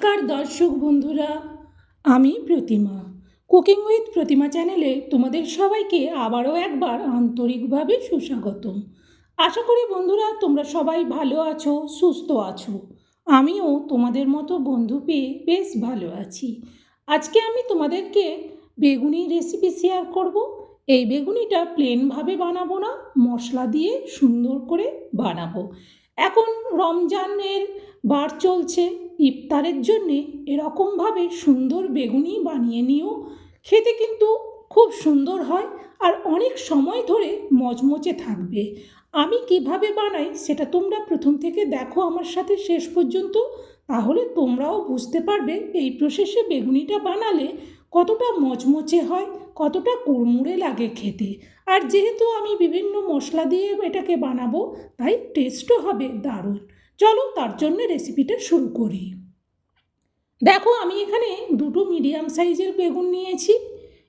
নমস্কার দর্শক বন্ধুরা, আমি প্রতিমা। কুকিং উইথ প্রতিমা চ্যানেলে তোমাদের সবাইকে আবারও একবার আন্তরিকভাবে সুস্বাগতম। আশা করি বন্ধুরা, তোমরা সবাই ভালো আছো, সুস্থ আছো। আমিও তোমাদের মতো বন্ধু পেয়ে বেশ ভালো আছি। আজকে আমি তোমাদেরকে বেগুনি রেসিপি শেয়ার করব। এই বেগুনিটা প্লেনভাবে বানাবো না, মশলা দিয়ে সুন্দর করে বানাবো। এখন রমজানের বার চলছে ইফতারের জন্যে এরকমভাবে সুন্দর বেগুনি বানিয়ে নিও। খেতে কিন্তু খুব সুন্দর হয় আর অনেক সময় ধরে মচমচে থাকবে। আমি কীভাবে বানাই সেটা তোমরা প্রথম থেকে দেখো আমার সাথে শেষ পর্যন্ত। তাহলে তোমরাও বুঝতে পারবে এই প্রসেসে বেগুনিটা বানালে কতটা মচমচে হয়, কতটা কুড়মুড়ে লাগে খেতে। আর যেহেতু আমি বিভিন্ন মশলা দিয়ে এটাকে বানাবো, তাই টেস্টও হবে দারুণ। চলো তার জন্য রেসিপিটা শুরু করি। দেখো আমি এখানে দুটো মিডিয়াম সাইজের বেগুন নিয়েছি।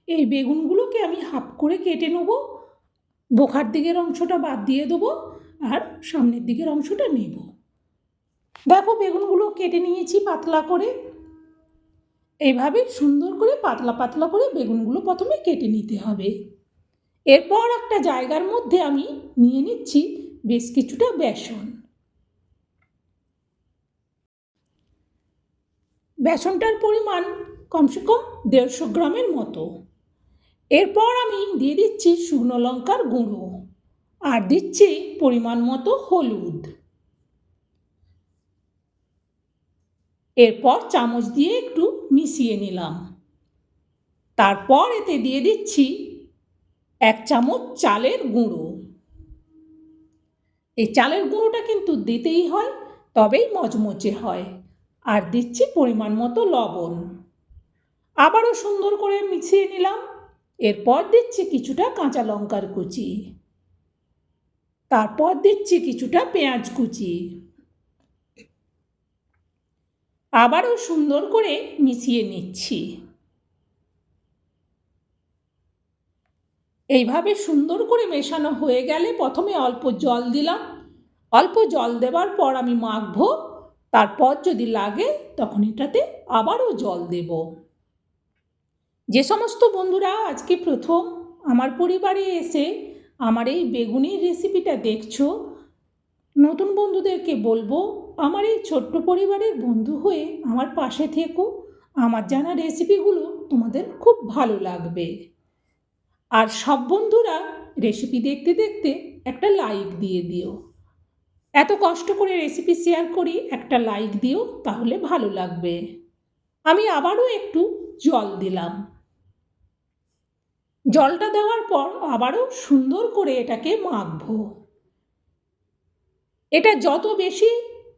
এই বেগুনগুলোকে আমি হাফ করে কেটে নেব। বোখার দিকের অংশটা বাদ দিয়ে দেবো আর সামনের দিকের অংশটা নেব। দেখো বেগুনগুলো কেটে নিয়েছি পাতলা করে। এইভাবে সুন্দর করে পাতলা পাতলা করে বেগুনগুলো প্রথমে কেটে নিতে হবে। এরপর একটা জায়গার মধ্যে আমি নিয়ে নিচ্ছি বেশ কিছুটা বেসন। বেসনটার পরিমাণ কমসে কম দেড়শো গ্রামের মতো। এরপর আমি দিয়ে দিচ্ছি শুকনো লঙ্কার গুঁড়ো আর দিচ্ছি পরিমাণ মতো হলুদ। এরপর চামচ দিয়ে একটু মিশিয়ে নিলাম। তারপর এতে দিয়ে দিচ্ছি এক চামচ চালের গুঁড়ো। এই চালের গুঁড়োটা কিন্তু দিতেই হয়, তবেই মচমচে হয়। আর দিচ্ছি পরিমাণ মতো লবণ। আবারও সুন্দর করে মিশিয়ে নিলাম। এরপর দিচ্ছি কিছুটা কাঁচা লঙ্কার কুচি। তারপর দিচ্ছি কিছুটা পেঁয়াজ কুচি। আবারও সুন্দর করে মিশিয়ে নিচ্ছি। এইভাবে সুন্দর করে মেশানো হয়ে গেলে প্রথমে অল্প জল দিলাম। অল্প জল দেওয়ার পর আমি মাখবো। তারপর যদি লাগে, তখন এটাতে আবারও জল দেব। যে সমস্ত বন্ধুরা, আজকে প্রথম আমার পরিবারে এসে আমার এই বেগুনির রেসিপিটা দেখছ, নতুন বন্ধুদেরকে বলব, আমার এই ছোট্ট পরিবারের বন্ধু হয়ে আমার পাশে থেকো। আমার জানা রেসিপিগুলো তোমাদের খুব ভালো লাগবে। আর সব বন্ধুরা রেসিপি দেখতে দেখতে একটা লাইক দিয়ে দিও। এত কষ্ট করে রেসিপি শেয়ার করি, একটা লাইক দিও, তাহলে ভালো লাগবে। আমি আবারও একটু জল দিলাম। জলটা দেওয়ার পর আবারও সুন্দর করে এটাকে মাখবো। এটা যত বেশি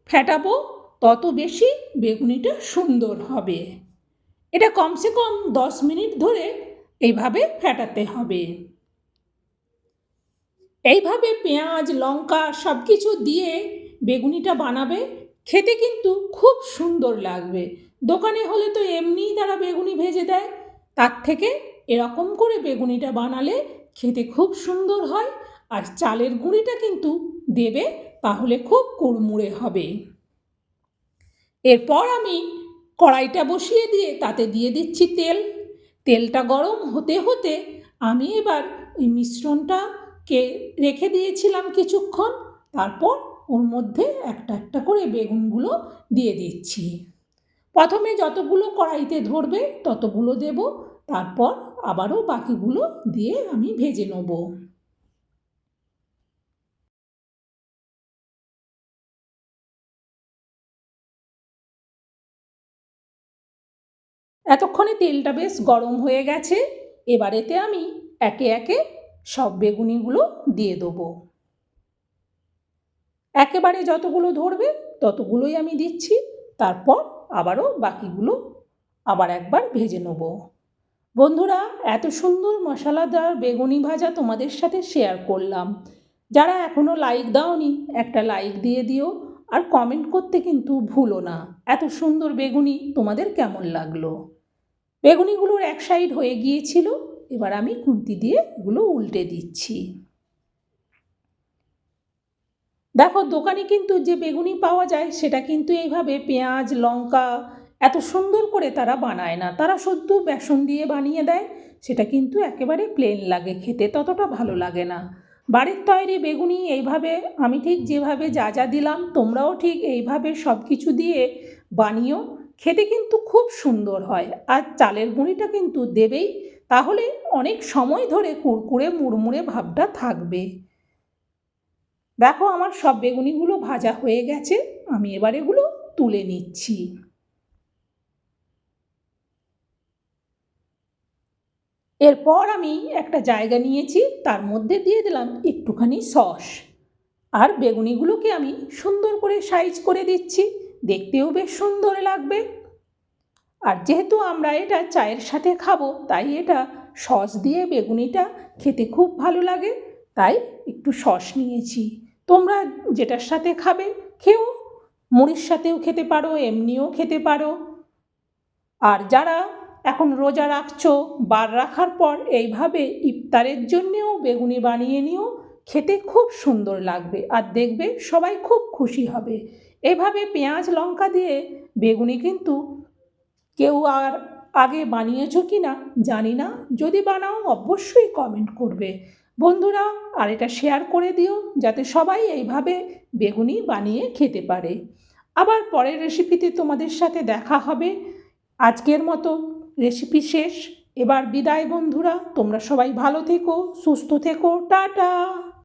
ফেটাবো, তত বেশি বেগুনিটা সুন্দর হবে। এটা কমসে কম দশ মিনিট ধরে এইভাবে ফেটাতে হবে। এইভাবে পেঁয়াজ, লঙ্কা সব কিছু দিয়ে বেগুনিটা বানাবে, খেতে কিন্তু খুব সুন্দর লাগবে। দোকানে হলে তো এমনিই তারা বেগুনি ভেজে দেয়। তার থেকে এরকম করে বেগুনিটা বানালে খেতে খুব সুন্দর হয় আর চালের গুঁড়িটা কিন্তু দেবে তাহলে খুব কুড়মুড়ে হবে। এরপর আমি কড়াইটা বসিয়ে দিয়ে তাতে দিয়ে দিচ্ছি তেল। তেলটা গরম হতে হতে আমি এবার ওই মিশ্রণটাকে রেখে দিয়েছিলাম কিছুক্ষণ, তারপর ওর মধ্যে একটা একটা করে বেগুনগুলো দিয়ে দিচ্ছি। প্রথমে যতগুলো কড়াইতে ধরবে ততগুলো দেব, তারপর আবারও বাকিগুলো দিয়ে আমি ভেজে নেব। এতক্ষণে তেলটা বেশ গরম হয়ে গেছে, এবারেতে আমি একে একে সব বেগুনিগুলো দিয়ে দেবো। একেবারে যতগুলো ধরবে ততগুলোই আমি দিচ্ছি, তারপর আবারও বাকিগুলো আবার একবার ভেজে নেব। বন্ধুরা, এত সুন্দর মশলাদার বেগুনি ভাজা তোমাদের সাথে শেয়ার করলাম। যারা এখনও লাইক দাওনি, একটা লাইক দিয়ে দিও আর কমেন্ট করতে কিন্তু ভুলো না। এত সুন্দর বেগুনি তোমাদের কেমন লাগল? বেগুনিগুলোর এক সাইড হয়ে গিয়েছিল এবার আমি খুন্তি দিয়ে এগুলো উল্টে দিচ্ছি। দেখো, দোকানে কিন্তু যে বেগুনি পাওয়া যায়, সেটা কিন্তু এইভাবে পেঁয়াজ, লঙ্কা, এত সুন্দর করে তারা বানায় না। তারা শুধু বেসন দিয়ে বানিয়ে দেয়, সেটা কিন্তু একেবারে প্লেন লাগে, খেতে ততটা ভালো লাগে না। বাড়ির তৈরি বেগুনি এইভাবে, আমি ঠিক যেভাবে যা যা দিলাম, তোমরাও ঠিক এইভাবে সব কিছু দিয়ে বানিও, খেতে কিন্তু খুব সুন্দর হয়। আর চালের গুঁড়িটা কিন্তু দেবেই, তাহলে অনেক সময় ধরে কুরকুরে, মুড়মুড়ে ভাবটা থাকবে। দেখো আমার সব বেগুনিগুলো ভাজা হয়ে গেছে, আমি এবার এগুলো তুলে নিচ্ছি। এরপর আমি একটা জায়গা নিয়েছি, তার মধ্যে দিয়ে দিলাম একটুখানি সস। আর বেগুনিগুলোকে আমি সুন্দর করে সাইজ করে দিচ্ছি, দেখতেও বেশ সুন্দর লাগবে। আর যেহেতু আমরা এটা চায়ের সাথে খাব, তাই এটা সস দিয়ে বেগুনিটা খেতে খুব ভালো লাগে, তাই একটু সস নিয়েছি। তোমরা যেটার সাথে খাবে খেও, মুড়ির সাথেও খেতে পারো, এমনিও খেতে পারো। আর যারা এখন রোজা রাখছো বার রাখার পর এইভাবে ইফতারের জন্যেও বেগুনি বানিয়ে নিও, খেতে খুব সুন্দর লাগবে আর দেখবে সবাই খুব খুশি হবে। এভাবে পেঁয়াজ, লঙ্কা দিয়ে বেগুনি কিন্তু কেউ আর আগে বানিয়েছো কি না জানি না, যদি বানাও অবশ্যই কমেন্ট করবে। বন্ধুরা, আর এটা শেয়ার করে দিও, যাতে সবাই এইভাবে বেগুনি বানিয়ে খেতে পারে। আবার পরের রেসিপিতে তোমাদের সাথে দেখা হবে। আজকের মতো রেসিপি শেষ। এবার বিদায় বন্ধুরা, তোমরা সবাই ভালো থেকো, সুস্থ থেকো, টাটা!